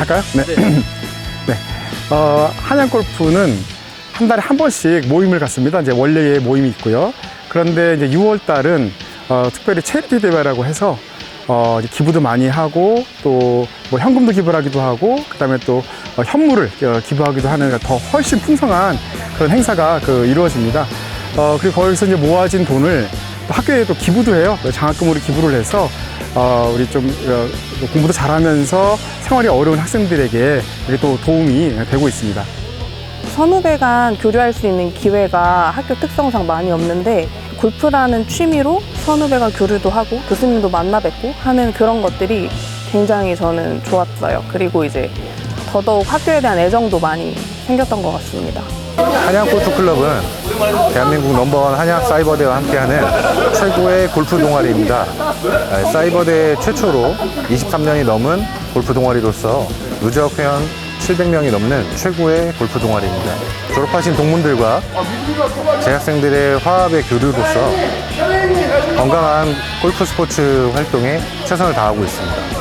할까요? 네. 네. 어, 한양 골프는 한 달에 한 번씩 모임을 갖습니다. 이제 원래의 모임이 있고요. 그런데 이제 6월 달은 어, 특별히 체리티 대회라고 해서 어, 기부도 많이 하고 또 뭐 현금도 기부를 하기도 하고 그다음에 또 어, 현물을 어, 기부하기도 하는 더 훨씬 풍성한 그런 행사가 그 이루어집니다. 어, 그리고 거기서 이제 모아진 돈을 또 학교에 또 기부도 해요. 장학금으로 기부를 해서 어, 우리 좀 어, 공부도 잘하면서 생활이 어려운 학생들에게 이게 또 도움이 되고 있습니다. 선후배 간 교류할 수 있는 기회가 학교 특성상 많이 없는데 골프라는 취미로 선후배 간 교류도 하고 교수님도 만나 뵙고 하는 그런 것들이 굉장히 저는 좋았어요. 그리고 이제 더더욱 학교에 대한 애정도 많이 생겼던 것 같습니다. 한양 골프 클럽은 대한민국 넘버원 한양 사이버대와 함께하는 최고의 골프 동아리입니다. 아, 사이버대 최초로 23년이 넘은 골프 동아리로서 누적 회원 700명이 넘는 최고의 골프 동아리입니다. 졸업하신 동문들과 재학생들의 화합의 교류로서 건강한 골프 스포츠 활동에 최선을 다하고 있습니다.